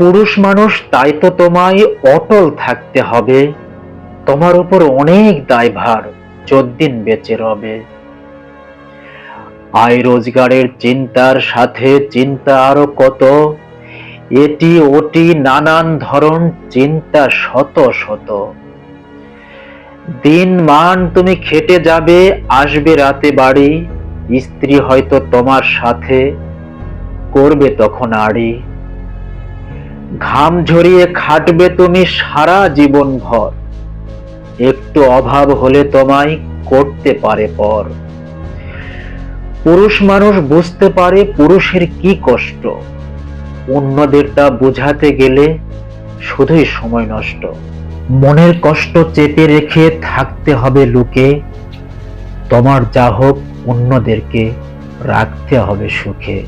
পুরুষ মানুষ, তাই তো তোমায় অটল থাকতে হবে। তোমার উপর অনেক দায়ভার যদ্দিন বেঁচে রবে। আয় রোজগারের চিন্তার সাথে চিন্তা আরও কত? এটি ওটি নানান ধরন চিন্তা শত শত। দিন মান তুমি খেটে যাবে, আসবে রাতে বাড়ি, স্ত্রী হয়তো তোমার সাথে, করবে তখন আড়ি। ঘাম ঝরিয়ে খাটবে তুমি সারা জীবন ভর একটু অভাব হলে তোমায় করতে পারে পর। পুরুষ মানুষ বুঝতে পারে পুরুষের কি কষ্ট। অন্যদের তা বোঝাতে গেলে শুধুই সময় নষ্ট। মনের কষ্ট চেপে রেখে থাকতে হবে লুকে। তোমার যা হোক অন্যদেরকে রাখতে হবে সুখে।